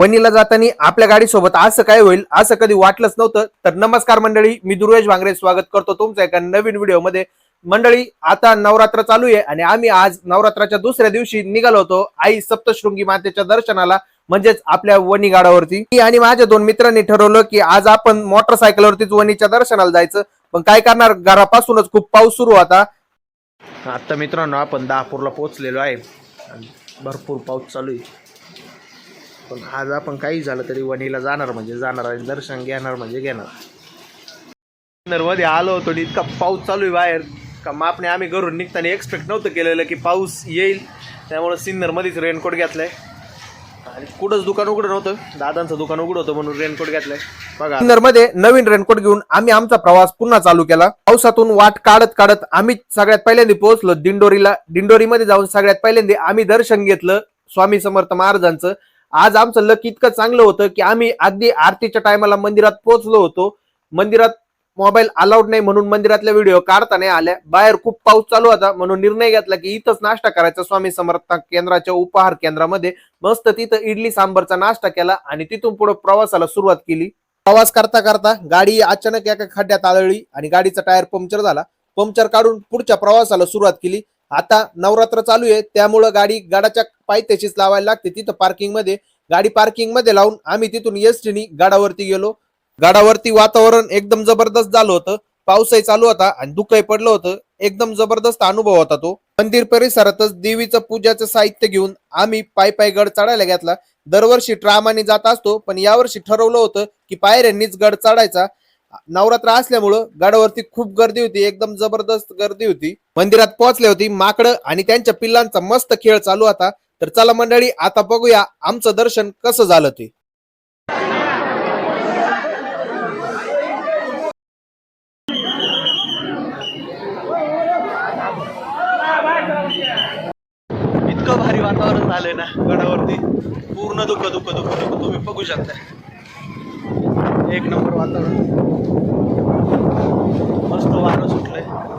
वणीला जाताना आपल्या गाडीसोबत असं काय होईल असं कधी वाटलंच नव्हतं. तर नमस्कार मंडळी मी दुर्वेश भांगरे. स्वागत करतो तुमचं एका नवीन व्हिडिओमध्ये. मंडळी आता नवरात्र चालू आहे आणि आम्ही आज नवरात्राच्या दुसऱ्या दिवशी निघालो होतो आई सप्तशृंगी मातेच्या दर्शनाला म्हणजेच आपल्या वणी गाडावरती मी आणि माझ्या दोन मित्रांनी ठरवलं की आज आपण मोटरसायकलवरतीच वणीच्या दर्शनाला जायचं. पण काय करणार घरापासूनच खूप पाऊस सुरू होता आता मित्रांनो आपण दहापूरला पोहोचलेलो आहे. भरपूर पाऊस चालू आहे. पण आज आपण काही झालं तरी वणीला जाणार म्हणजे जाणार आणि दर्शन घेणार म्हणजे घेणार. मध्ये आलो होतो इतका पाऊस चालू आहे बाहेर. का मापने आम्ही घरून निघताना एक्सपेक्ट नव्हतं केलेलं की पाऊस येईल. त्यामुळे सिन्नरमध्येच रेनकोट घेतलाय. आणि कुठंच दुकान उघडं नव्हतं. दादांचं दुकान उघडं होतं म्हणून रेनकोट घेतलाय. बघा. सिन्नरमध्ये नवीन रेनकोट घेऊन आम्ही आमचा प्रवास पुन्हा चालू केला. पावसातून वाट काढत काढत आम्ही सगळ्यात पहिल्यांदा पोहोचलो. दिंडोरीला दिंडोरीमध्ये जाऊन सगळ्यात पहिल्यांदा आम्ही दर्शन घेतलं. स्वामी समर्थ महाराजांचं. आज आमचं लक इतकं चांगलं होतं की आम्ही अगदी आरतीच्या टायमाला मंदिरात पोहोचलो होतो. मंदिरात मोबाईल अलाउड नाही म्हणून मंदिरातल्या व्हिडिओ काढता नाही आल्या. बाहेर खूप पाऊस चालू होता म्हणून निर्णय घेतला की इथंच नाश्ता करायचा. स्वामी समर्थ केंद्राच्या उपहार केंद्रामध्ये मस्त तिथं इडली सांबरचा नाश्ता केला आणि तिथून पुढे प्रवासाला सुरुवात केली. प्रवास करता करता गाडी अचानक एका खड्ड्यात आदळली आणि गाडीचा टायर पंक्चर झाला. पंक्चर काढून पुढच्या प्रवासाला सुरुवात केली. आता नवरात्र चालू आहे त्यामुळं गाडी गाडाच्या पायथ्याशीच लावायला लागते. तिथं पार्किंगमध्ये गाडी पार्किंगमध्ये लावून आम्ही तिथून एसटीनी गाडावरती गेलो. गाडावरती वातावरण एकदम जबरदस्त झालं होतं. पाऊसही चालू होता आणि दुःखही पडलं होतं. एकदम जबरदस्त अनुभव होता तो. मंदिर परिसरातच देवीचं पूजाचं साहित्य घेऊन आम्ही पाय पाय गड चढायला घेतला. दरवर्षी ट्रामाने जात असतो पण यावर्षी ठरवलं होतं की पायऱ्यांनीच गड चढायचा. नवरात्र असल्यामुळं गडावरती खूप गर्दी होती एकदम जबरदस्त गर्दी होती. मंदिरात पोहोचले होती माकडं आणि त्यांच्या पिल्लांचा मस्त खेळ चालू होता. तर चला मंडळी आता बघूया आमचं दर्शन कसं झालं ते. इतकं भारी वातावरण झालंय ना गडावरती. पूर्ण दुःख दुःख दुःख दुःख तुम्ही बघू शकता. एक नंबर वातावरण. मस्त वारं सुटलंय.